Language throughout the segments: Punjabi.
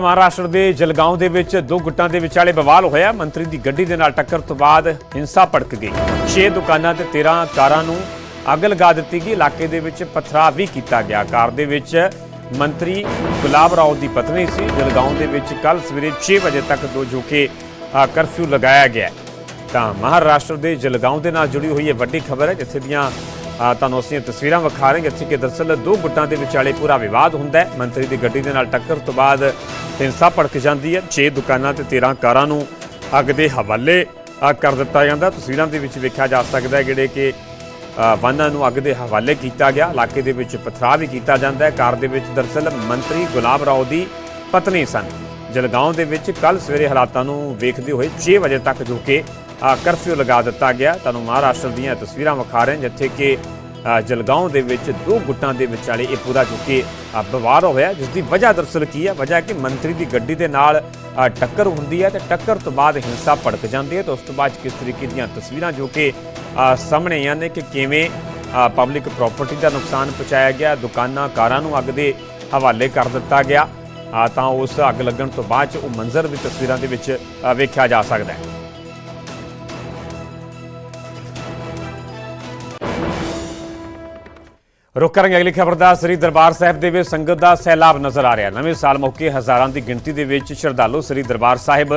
ਮਹਾਰਾਸ਼ਟਰ ਦੇ ਜਲਗਾਂਵ ਦੇ ਵਿੱਚ ਦੋ ਗੁੱਟਾਂ ਦੇ ਵਿਚਾਲੇ ਬਵਾਲ ਹੋਇਆ। ਮੰਤਰੀ ਦੀ ਗੱਡੀ ਦੇ ਨਾਲ ਟੱਕਰ ਤੋਂ ਬਾਅਦ ਹਿੰਸਾ ਭੜਕ ਗਈ। 6 ਦੁਕਾਨਾਂ ਤੇ 13 ਕਾਰਾਂ ਨੂੰ ਅੱਗ ਲਗਾ ਦਿੱਤੀ ਗਈ। ਇਲਾਕੇ ਦੇ ਵਿੱਚ ਪਥਰਾਵ ਵੀ ਕੀਤਾ ਗਿਆ। ਕਾਰ ਦੇ ਵਿੱਚ ਮੰਤਰੀ ਗੁਲਾਬ ਰਾਓ ਦੀ ਪਤਨੀ ਸੀ। ਜਲਗਾਉਂ ਦੇ ਵਿੱਚ ਕੱਲ ਸਵੇਰੇ 6 ਵਜੇ ਤੱਕ ਦੋ ਜੋ ਕਿ ਕਰਫਿਊ ਲਗਾਇਆ ਗਿਆ। ਤਾਂ ਮਹਾਰਾਸ਼ਟਰ ਦੇ ਜਲਗਾਂਵ ਦੇ ਨਾਲ ਜੁੜੀ ਹੋਈ ਇਹ ਵੱਡੀ ਖਬਰ ਹੈ, ਜਿੱਥੇ ਦੀਆਂ ਤੁਹਾਨੂੰ ਅਸੀਂ ਤਸਵੀਰਾਂ ਵਿਖਾ ਰਹੇ ਹਾਂ ਜਿੱਥੇ ਕਿ ਦਰਸਲ ਦੋ ਗੁੱਟਾਂ ਦੇ ਵਿਚਾਲੇ ਪੂਰਾ ਵਿਵਾਦ ਹੁੰਦਾ ਹੈ। ਮੰਤਰੀ ਦੀ ਗੱਡੀ ਦੇ ਨਾਲ ਟੱਕਰ ਤੋਂ ਬਾਅਦ ਹਿੰਸਾ ਭੜਕ ਜਾਂਦੀ ਹੈ। 6 ਦੁਕਾਨਾਂ ਤੇ 13 ਕਾਰਾਂ ਨੂੰ ਅੱਗ ਦੇ ਹਵਾਲੇ ਕਰ ਦਿੱਤਾ ਜਾਂਦਾ ਤਸਵੀਰਾਂ ਦੇ ਵਿੱਚ ਵੇਖਿਆ ਜਾ ਸਕਦਾ ਹੈ ਜਿਹੜੇ ਕਿ ਵਾਹਨਾਂ ਨੂੰ ਅੱਗ ਦੇ ਹਵਾਲੇ ਕੀਤਾ ਗਿਆ। ਇਲਾਕੇ ਦੇ ਵਿੱਚ ਪਥਰਾਅ ਵੀ ਕੀਤਾ ਜਾਂਦਾ ਹੈ। ਕਾਰ ਦੇ ਵਿੱਚ ਦਰਸਲ ਮੰਤਰੀ ਗੁਲਾਬ ਰਾਓ ਦੀ ਪਤਨੀ ਸਨ। ਜਲਗਾਉਂ ਦੇ ਵਿੱਚ ਕੱਲ ਸਵੇਰੇ ਹਾਲਾਤਾਂ ਨੂੰ ਵੇਖਦੇ ਹੋਏ 6 ਵਜੇ ਤੱਕ ਜੋ ਕਿ ਕਰਫਿਊ ਲਗਾ ਦਿੱਤਾ ਗਿਆ। ਤੁਹਾਨੂੰ ਮਹਾਰਾਸ਼ਟਰ ਦੀਆਂ ਤਸਵੀਰਾਂ ਵਿਖਾ ਰਹੇ ਜਿੱਥੇ ਕਿ ਜਲਗਾਉਂ ਦੇ ਵਿੱਚ ਦੋ ਗੁੱਟਾਂ ਦੇ ਵਿਚਾਲੇ ਇਹ ਪੂਰਾ ਜੋ ਕਿ ਅ, ਵਿਵਾਦ ਹੋਇਆ। ਜਿਸ ਦੀ ਵਜ੍ਹਾ ਦਰਸਲ ਕੀ ਹੈ? ਵਜ੍ਹਾ ਕਿ ਮੰਤਰੀ ਦੀ ਗੱਡੀ ਦੇ ਨਾਲ ਟੱਕਰ ਹੁੰਦੀ ਹੈ ਤੇ ਟੱਕਰ ਤੋਂ ਬਾਅਦ ਹਿੰਸਾ ਭੜਕ ਜਾਂਦੀ ਹੈ ਤੇ ਉਸ ਤੋਂ ਬਾਅਦ ਕਿਸ ਤਰੀਕੇ ਦੀਆਂ ਤਸਵੀਰਾਂ ਜੋ ਕਿ ਸਾਹਮਣੇ ਆਈਆਂ ਨੇ ਕਿ ਕਿਵੇਂ ਪਬਲਿਕ ਪ੍ਰਾਪਰਟੀ ਦਾ ਨੁਕਸਾਨ ਪਹੁੰਚਾਇਆ ਗਿਆ ਦੁਕਾਨਾਂ ਕਾਰਾਂ ਨੂੰ ਅੱਗ ਦੇ ਹਵਾਲੇ ਕਰ ਦਿੱਤਾ ਗਿਆ। ਤਾਂ ਉਸ ਅੱਗ ਲੱਗਣ ਤੋਂ ਬਾਅਦ 'ਚ ਉਹ ਮੰਜ਼ਰ ਵੀ ਤਸਵੀਰਾਂ ਦੇ ਵਿੱਚ ਵੇਖਿਆ ਜਾ ਸਕਦਾ ਹੈ। ਰੁਕ ਕਰਾਂਗੇ ਅਗਲੀ ਖਬਰ ਦਾ, ਸ੍ਰੀ ਦਰਬਾਰ ਸਾਹਿਬ ਦੇ ਵਿੱਚ ਸੰਗਤ ਦਾ ਸੈਲਾਬ ਨਜ਼ਰ ਆ ਰਿਹਾ। ਨਵੇਂ ਸਾਲ ਮੌਕੇ ਹਜ਼ਾਰਾਂ ਦੀ ਗਿਣਤੀ ਦੇ ਵਿੱਚ ਸ਼ਰਧਾਲੂ ਸ੍ਰੀ ਦਰਬਾਰ ਸਾਹਿਬ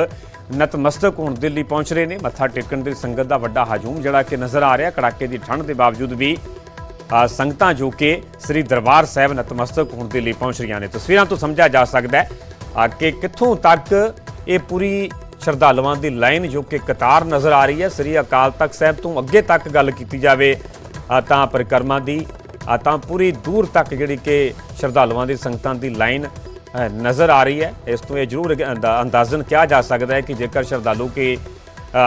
ਨਤਮਸਤਕ ਹੋਣ ਦੇ ਲਈ ਪਹੁੰਚ ਰਹੇ ਨੇ। ਮੱਥਾ ਟੇਕਣ ਦੇ ਸੰਗਤ ਦਾ ਵੱਡਾ ਹਜੂਮ ਜਿਹੜਾ ਕਿ ਨਜ਼ਰ ਆ ਰਿਹਾ। ਕੜਾਕੇ ਦੀ ਠੰਡ ਦੇ ਬਾਵਜੂਦ ਵੀ ਸੰਗਤਾਂ ਜੋ ਕਿ ਸ੍ਰੀ ਦਰਬਾਰ ਸਾਹਿਬ ਨਤਮਸਤਕ ਹੋਣ ਦੇ ਲਈ ਪਹੁੰਚ ਰਹੀਆਂ ਨੇ। ਤਸਵੀਰਾਂ ਤੋਂ ਸਮਝਿਆ ਜਾ ਸਕਦਾ ਹੈ ਕਿ ਕਿੱਥੋਂ ਤੱਕ ਇਹ ਪੂਰੀ ਸ਼ਰਧਾਲੂਆਂ ਦੀ ਲਾਈਨ ਜੋ ਕਿ ਕਤਾਰ ਨਜ਼ਰ ਆ ਰਹੀ ਹੈ। ਸ੍ਰੀ ਅਕਾਲ ਤਖਤ ਸਾਹਿਬ ਤੋਂ ਅੱਗੇ ਤੱਕ ਗੱਲ ਕੀਤੀ ਜਾਵੇ ਤਾਂ ਪਰਿਕਰਮਾ ਦੀ ਅ, ਤਾਂ ਪੂਰੀ ਦੂਰ ਤੱਕ ਜਿਹੜੀ ਕਿ ਸ਼ਰਧਾਲੂਆਂ ਦੀ ਸੰਗਤਾਂ ਦੀ ਲਾਈਨ ਨਜ਼ਰ ਆ ਰਹੀ ਹੈ। ਇਸ ਤੋਂ ਇਹ ਜ਼ਰੂਰ ਅੰਦਾਜ਼ਨ ਕਿਹਾ ਜਾ ਸਕਦਾ ਹੈ ਕਿ ਜੇਕਰ ਸ਼ਰਧਾਲੂ ਕੇ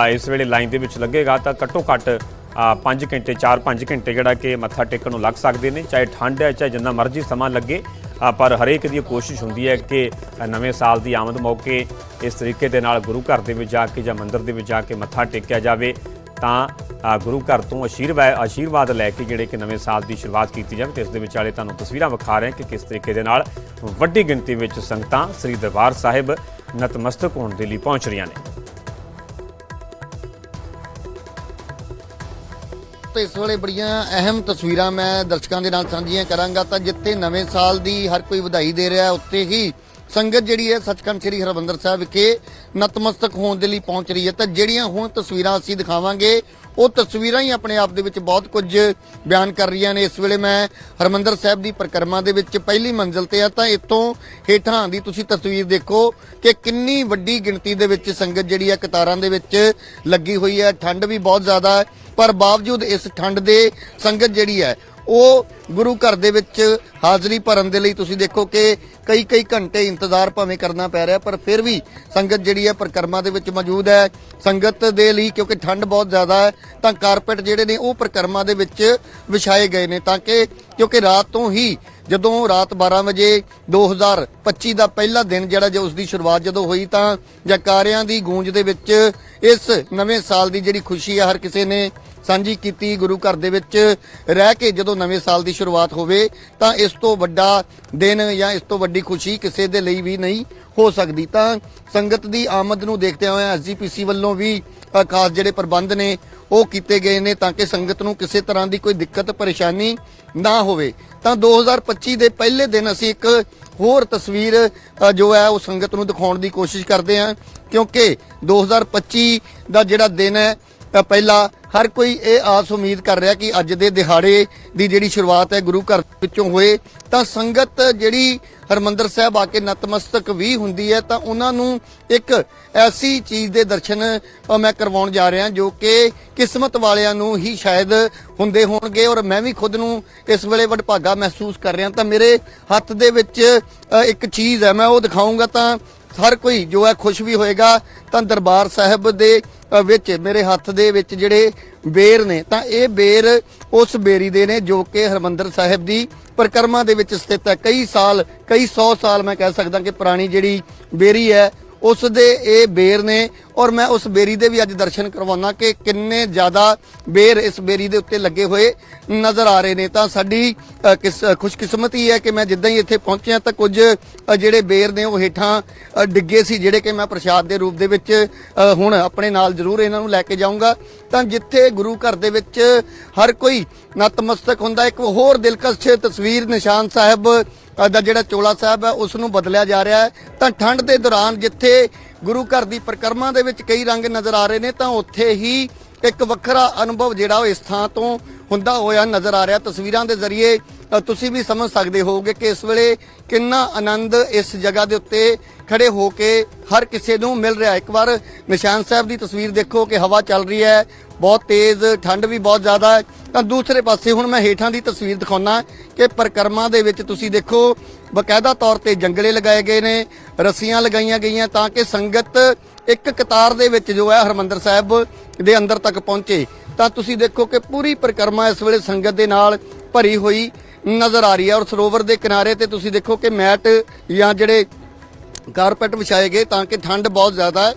ਇਸ ਵੇਲੇ ਲਾਈਨ ਦੇ ਵਿੱਚ ਲੱਗੇਗਾ ਤਾਂ ਘੱਟੋ ਘੱਟ 5 ਘੰਟੇ 4-5 ਘੰਟੇ ਜਿਹੜਾ ਕਿ ਮੱਥਾ ਟੇਕਣ ਨੂੰ ਲੱਗ ਸਕਦੇ ਨੇ ਚਾਹੇ ਠੰਡ ਹੈ ਚਾਹੇ ਜਿੰਨਾ ਮਰਜ਼ੀ ਸਮਾਂ ਲੱਗੇ। ਪਰ ਹਰੇਕ ਦੀ ਕੋਸ਼ਿਸ਼ ਹੁੰਦੀ ਹੈ ਕਿ ਨਵੇਂ ਸਾਲ ਦੀ ਆਮਦ ਮੌਕੇ ਇਸ ਤਰੀਕੇ ਦੇ ਨਾਲ ਗੁਰੂ ਘਰ ਦੇ ਵਿੱਚ ਜਾ ਕੇ ਜਾਂ ਮੰਦਿਰ ਦੇ ਵਿੱਚ ਜਾ ਕੇ ਮੱਥਾ ਟੇਕਿਆ ਜਾਵੇ। ਤਾਂ ਗੁਰੂ ਘਰ ਤੋਂ ਆਸ਼ੀਰਵਾਦ ਲੈ ਕੇ ਜਿਹੜੇ ਕਿ ਨਵੇਂ ਸਾਲ ਦੀ ਸ਼ੁਰੂਆਤ ਕੀਤੀ ਜਾਵੇ ਤੇ ਇਸ ਦੇ ਵਿਚਾਲੇ ਤੁਹਾਨੂੰ ਤਸਵੀਰਾਂ ਵਿਖਾ ਰਹੇ ਹਾਂ ਕਿ ਕਿਸ ਤਰੀਕੇ ਦੇ ਨਾਲ ਵੱਡੀ ਗਿਣਤੀ ਵਿੱਚ ਸੰਗਤਾਂ ਸ੍ਰੀ ਦਰਬਾਰ ਸਾਹਿਬ ਨਤਮਸਤਕ ਹੋਣ ਦੇ ਲਈ ਪਹੁੰਚ ਰਹੀਆਂ ਨੇ। ਤੇ ਇਸ ਵੇਲੇ ਬੜੀਆਂ ਅਹਿਮ ਤਸਵੀਰਾਂ ਮੈਂ ਦਰਸ਼ਕਾਂ ਦੇ ਨਾਲ ਸਾਂਝੀਆਂ ਕਰਾਂਗਾ ਤਾਂ ਜਿੱਥੇ ਨਵੇਂ ਸਾਲ ਦੀ ਹਰ ਕੋਈ ਵਧਾਈ ਦੇ ਰਿਹਾ ਉੱਥੇ ਹੀ ਸੰਗਤ ਜਿਹੜੀ ਹੈ ਸੱਚਖੰਡ ਸ੍ਰੀ ਹਰਿਮੰਦਰ ਸਾਹਿਬ ਵਿਖੇ ਨਤਮਸਤਕ ਹੋਣ ਦੇ ਲਈ ਪਹੁੰਚ ਰਹੀ ਹੈ। ਤਾਂ ਜਿਹੜੀਆਂ ਹੁਣ ਤਸਵੀਰਾਂ ਅਸੀਂ ਦਿਖਾਵਾਂਗੇ, ਉਹ ਤਸਵੀਰਾਂ ਹੀ ਆਪਣੇ ਆਪ ਦੇ ਵਿੱਚ ਬਹੁਤ ਕੁਝ ਬਿਆਨ ਕਰ ਰਹੀਆਂ ਨੇ। ਇਸ ਵੇਲੇ ਮੈਂ ਹਰਿਮੰਦਰ ਸਾਹਿਬ ਦੀ ਪਰਿਕਰਮਾ ਦੇ ਵਿੱਚ ਪਹਿਲੀ ਮੰਜ਼ਿਲ ਤੇ ਆ, ਤਾਂ ਇੱਥੋਂ ਹੇਠਾਂ ਦੀ ਤੁਸੀਂ ਤਸਵੀਰ ਦੇਖੋ ਕਿ ਕਿੰਨੀ ਵੱਡੀ ਗਿਣਤੀ ਦੇ ਵਿੱਚ ਸੰਗਤ ਜਿਹੜੀ ਹੈ ਕਤਾਰਾਂ ਦੇ ਵਿੱਚ ਲੱਗੀ ਹੋਈ ਹੈ। ਠੰਡ ਵੀ ਬਹੁਤ ਜ਼ਿਆਦਾ ਹੈ, ਪਰ ਬਾਵਜੂਦ ਇਸ ਠੰਡ ਦੇ ਸੰਗਤ ਜਿਹੜੀ ਹੈ, ਉਹ ਗੁਰੂ ਘਰ ਦੇ ਵਿੱਚ ਹਾਜ਼ਰੀ ਭਰਨ ਦੇ ਲਈ ਤੁਸੀਂ ਦੇਖੋ ਕਿ ਕਈ ਕਈ ਘੰਟੇ ਇੰਤਜ਼ਾਰ ਭਾਵੇਂ ਕਰਨਾ ਪੈ ਰਿਹਾ, ਪਰ ਫਿਰ ਵੀ ਸੰਗਤ ਜਿਹੜੀ ਹੈ ਪ੍ਰਕਰਮਾ ਦੇ ਵਿੱਚ ਮੌਜੂਦ ਹੈ। ਸੰਗਤ ਦੇ ਲਈ ਕਿਉਂਕਿ ਠੰਡ ਬਹੁਤ ਜ਼ਿਆਦਾ ਹੈ, ਤਾਂ ਕਾਰਪੈਟ ਜਿਹੜੇ ਨੇ ਉਹ ਪ੍ਰਕਰਮਾ ਦੇ ਵਿੱਚ ਵਿਛਾਏ ਗਏ ਨੇ ਤਾਂ ਕਿ ਕਿਉਂਕਿ ਰਾਤ ਤੋਂ ਹੀ ਜਦੋਂ ਰਾਤ 12 ਵਜੇ 2025 ਦਾ ਪਹਿਲਾ ਦਿਨ ਜਿਹੜਾ ਜੇ ਉਸ ਦੀ ਸ਼ੁਰੂਆਤ ਜਦੋਂ ਹੋਈ ਤਾਂ ਜਕਾਰਿਆਂ ਦੀ ਗੂੰਜ ਦੇ ਵਿੱਚ ਇਸ ਨਵੇਂ ਸਾਲ ਦੀ ਜਿਹੜੀ ਖੁਸ਼ੀ ਹੈ, ਹਰ ਕਿਸੇ ਨੇ ਸਾਂਝੀ ਕੀਤੀ ਗੁਰੂ ਘਰ ਦੇ ਵਿੱਚ ਰਹਿ ਕੇ ਜਦੋਂ ਨਵੇਂ ਸਾਲ ਦੀ ਸ਼ੁਰੂਆਤ ਹੋਵੇ ਤਾਂ ਇਸ ਤੋਂ ਵੱਡਾ ਦਿਨ ਜਾਂ ਇਸ ਤੋਂ ਵੱਡੀ ਖੁਸ਼ੀ ਕਿਸੇ ਦੇ ਲਈ ਵੀ ਨਹੀਂ ਹੋ ਸਕਦੀ। ਤਾਂ ਸੰਗਤ ਦੀ ਆਮਦ ਨੂੰ ਦੇਖਦੇ ਹੋਏ ਐਸਜੀਪੀਸੀ ਵੱਲੋਂ ਵੀ ਖਾਸ ਜਿਹੜੇ ਪ੍ਰਬੰਧ ਨੇ, ਉਹ ਕੀਤੇ ਗਏ ਨੇ ਤਾਂ ਕਿ ਸੰਗਤ ਨੂੰ ਕਿਸੇ ਤਰ੍ਹਾਂ ਦੀ ਕੋਈ ਦਿੱਕਤ, ਪਰੇਸ਼ਾਨੀ ਨਾ ਹੋਵੇ। ਤਾਂ 2025 ਦੇ ਪਹਿਲੇ ਦਿਨ ਅਸੀਂ ਇੱਕ ਹੋਰ ਤਸਵੀਰ ਜੋ ਹੈ, ਉਹ ਸੰਗਤ ਨੂੰ ਦਿਖਾਉਣ ਦੀ ਕੋਸ਼ਿਸ਼ ਕਰਦੇ ਹਾਂ ਕਿਉਂਕਿ 2025 ਦਾ ਜਿਹੜਾ ਦਿਨ ਹੈ ਪਹਿਲਾ ਹਰ ਕੋਈ ਇਹ ਆਸ ਉਮੀਦ ਕਰ ਰਿਹਾ ਕਿ ਅੱਜ ਦੇ ਦਿਹਾੜੇ ਦੀ ਜਿਹੜੀ ਸ਼ੁਰੂਆਤ ਹੈ ਗੁਰੂ ਘਰ ਵਿੱਚੋਂ ਹੋਏ, ਤਾਂ ਸੰਗਤ ਜਿਹੜੀ ਹਰਮੰਦਰ ਸਾਹਿਬ ਆ ਕੇ ਨਤਮਸਤਕ ਵੀ ਹੁੰਦੀ ਹੈ, ਤਾਂ ਉਹਨਾਂ ਨੂੰ ਇੱਕ ਐਸੀ ਚੀਜ਼ ਦੇ ਦਰਸ਼ਨ ਮੈਂ ਕਰਵਾਉਣ ਜਾ ਰਿਹਾ ਜੋ ਕਿ ਕਿਸਮਤ ਵਾਲਿਆਂ ਨੂੰ ਹੀ ਸ਼ਾਇਦ ਹੁੰਦੇ ਹੋਣਗੇ ਔਰ ਮੈਂ ਵੀ ਖੁਦ ਨੂੰ ਇਸ ਵੇਲੇ ਵਡਭਾਗਾ ਮਹਿਸੂਸ ਕਰ ਰਿਹਾ। ਤਾਂ ਮੇਰੇ ਹੱਥ ਦੇ ਵਿੱਚ ਇੱਕ ਚੀਜ਼ ਹੈ, ਮੈਂ ਉਹ ਦਿਖਾਉਂਗਾ ਤਾਂ ਹਰ ਕੋਈ ਜੋ ਹੈ ਖੁਸ਼ ਵੀ ਹੋਏਗਾ। ਤਾਂ ਦਰਬਾਰ ਸਾਹਿਬ ਦੇ ਵਿੱਚ, ਮੇਰੇ ਹੱਥ ਦੇ ਵਿੱਚ ਜਿਹੜੇ ਬੇਰ ਨੇ, ਤਾਂ ਇਹ ਬੇਰ ਉਸ ਬੇਰੀ ਦੇ ਨੇ ਜੋ ਕਿ ਹਰਮੰਦਰ ਸਾਹਿਬ ਦੀ ਪਰਿਕਰਮਾ ਦੇ ਵਿੱਚ ਸਥਿਤ ਹੈ। ਕਈ ਸਾਲ, ਕਈ 100 ਸਾਲ ਮੈਂ ਕਹਿ ਸਕਦਾ ਕਿ ਪੁਰਾਣੀ ਜਿਹੜੀ ਬੇਰੀ ਹੈ ਉਸ ਦੇ ਇਹ ਬੇਰ ਨੇ ਔਰ ਮੈਂ ਉਸ ਬੇਰੀ ਦੇ ਵੀ ਅੱਜ ਦਰਸ਼ਨ ਕਰਵਾਉਣਾ ਕਿ ਕਿੰਨੇ ਜ਼ਿਆਦਾ ਬੇਰ ਇਸ ਬੇਰੀ ਦੇ ਉੱਤੇ ਲੱਗੇ ਹੋਏ ਨਜ਼ਰ ਆ ਰਹੇ ਨੇ। ਤਾਂ ਸਾਡੀ ਕਿਸ, ਖੁਸ਼ਕਿਸਮਤੀ ਹੈ ਕਿ ਮੈਂ ਜਿੱਦਾਂ ਹੀ ਇੱਥੇ ਪਹੁੰਚਿਆ ਤਾਂ ਕੁਝ ਜਿਹੜੇ ਬੇਰ ਨੇ ਉਹ ਹੇਠਾਂ ਡਿੱਗੇ ਸੀ ਜਿਹੜੇ ਕਿ ਮੈਂ ਪ੍ਰਸ਼ਾਦ ਦੇ ਰੂਪ ਦੇ ਵਿੱਚ ਹੁਣ ਆਪਣੇ ਨਾਲ ਜ਼ਰੂਰ ਇਹਨਾਂ ਨੂੰ ਲੈ ਕੇ ਜਾਊਂਗਾ। ਤਾਂ ਜਿੱਥੇ ਗੁਰੂ ਘਰ ਦੇ ਵਿੱਚ ਹਰ ਕੋਈ ਨਤਮਸਤਕ ਹੁੰਦਾ, ਇੱਕ ਹੋਰ ਦਿਲਕਸ਼ ਤਸਵੀਰ ਨਿਸ਼ਾਨ ਸਾਹਿਬ ਦਾ ਜਿਹੜਾ ਚੋਲਾ ਸਾਹਿਬ ਹੈ, ਉਸ ਨੂੰ ਬਦਲਿਆ ਜਾ ਰਿਹਾ ਹੈ। ਤਾਂ ਠੰਡ ਦੇ ਦੌਰਾਨ ਜਿੱਥੇ ਗੁਰੂ ਘਰ ਦੀ ਪ੍ਰਕਰਮਾ ਦੇ ਵਿੱਚ ਕਈ ਰੰਗ ਨਜ਼ਰ ਆ ਰਹੇ ਨੇ, ਤਾਂ ਉੱਥੇ ਹੀ ਇੱਕ ਵੱਖਰਾ ਅਨੁਭਵ ਜਿਹੜਾ ਉਹ ਇਸ ਥਾਂ ਤੋਂ ਹੁੰਦਾ ਹੋਇਆ ਨਜ਼ਰ ਆ ਰਿਹਾ। ਤਸਵੀਰਾਂ ਦੇ ਜ਼ਰੀਏ ਤੁਸੀਂ ਵੀ ਸਮਝ ਸਕਦੇ ਹੋਵੋਗੇ ਕਿ ਇਸ ਵੇਲੇ ਕਿੰਨਾ ਆਨੰਦ ਇਸ ਜਗ੍ਹਾ ਦੇ ਉੱਤੇ ਖੜੇ ਹੋ ਕੇ ਹਰ ਕਿਸੇ ਨੂੰ ਮਿਲ ਰਿਹਾ ਇੱਕ ਵਾਰ ਨਿਸ਼ਾਨ ਸਾਹਿਬ ਦੀ ਤਸਵੀਰ ਦੇਖੋ ਕਿ ਹਵਾ ਚੱਲ ਰਹੀ ਹੈ, ਬਹੁਤ ਤੇਜ਼, ਠੰਡ ਵੀ ਬਹੁਤ ਜ਼ਿਆਦਾ ਹੈ। ਤਾਂ ਦੂਸਰੇ ਪਾਸੇ ਹੁਣ ਮੈਂ ਹੇਠਾਂ ਦੀ ਤਸਵੀਰ ਦਿਖਾਉਣਾ ਕਿ ਪਰਿਕਰਮਾ ਦੇ ਵਿੱਚ ਤੁਸੀਂ ਦੇਖੋ, ਬਕਾਇਦਾ ਤੌਰ ਤੇ ਜੰਗਲੇ ਲਗਾਏ ਗਏ ਨੇ, ਰੱਸੀਆਂ ਲਗਾਈਆਂ ਗਈਆਂ ਤਾਂ ਕਿ ਸੰਗਤ ਇੱਕ ਕਤਾਰ ਦੇ ਵਿੱਚ ਜੋ ਹੈ ਹਰਮੰਦਰ ਸਾਹਿਬ ਦੇ ਅੰਦਰ ਤੱਕ ਪਹੁੰਚੇ। ਤਾਂ ਤੁਸੀਂ ਦੇਖੋ ਕਿ ਪੂਰੀ ਪਰਿਕਰਮਾ ਇਸ ਵੇਲੇ ਸੰਗਤ ਦੇ ਨਾਲ ਭਰੀ ਹੋਈ ਨਜ਼ਰ ਆ ਰਹੀ ਹੈ ਔਰ ਸਰੋਵਰ ਦੇ ਕਿਨਾਰੇ ਤੇ ਤੁਸੀਂ ਦੇਖੋ ਕਿ ਮੈਟ ਜਾਂ ਜਿਹੜੇ ਕਾਰਪੈਟ ਵਿਛਾਏ ਗਏ ਤਾਂ ਕਿ ਠੰਡ ਬਹੁਤ ਜ਼ਿਆਦਾ ਹੈ।